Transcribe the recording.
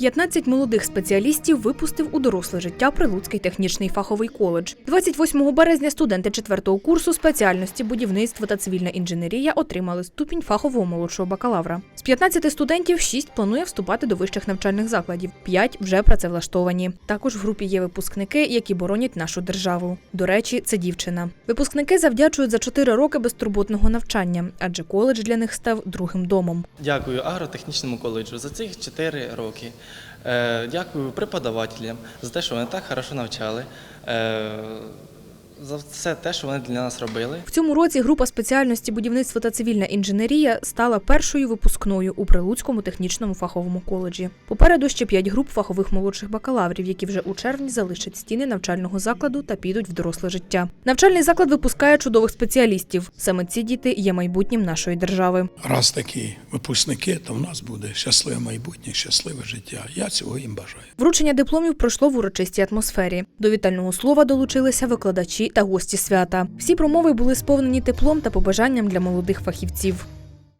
15 молодих спеціалістів випустив у доросле життя Прилуцький технічний фаховий коледж. 28 березня студенти 4-го курсу спеціальності будівництво та цивільна інженерія отримали ступінь фахового молодшого бакалавра. З 15 студентів 6 планує вступати до вищих навчальних закладів, 5 вже працевлаштовані. Також в групі є випускники, які боронять нашу державу. До речі, це дівчина. Випускники завдячують за 4 роки безтурботного навчання, адже коледж для них став другим домом. Дякую агротехнічному коледжу за цих 4 роки. Е, Дякую преподавателям за те, що вони так хорошо навчали. За все те, що вони для нас робили. В цьому році група спеціальності будівництво та цивільна інженерія стала першою випускною у Прилуцькому технічному фаховому коледжі. Попереду ще п'ять груп фахових молодших бакалаврів, які вже у червні залишать стіни навчального закладу та підуть в доросле життя. Навчальний заклад випускає чудових спеціалістів. Саме ці діти є майбутнім нашої держави. Раз такі випускники, то в нас буде щасливе майбутнє, щасливе життя. Я цього їм бажаю. Вручення дипломів пройшло в урочистій атмосфері. До вітального слова долучилися викладачі та гості свята. Всі промови були сповнені теплом та побажанням для молодих фахівців.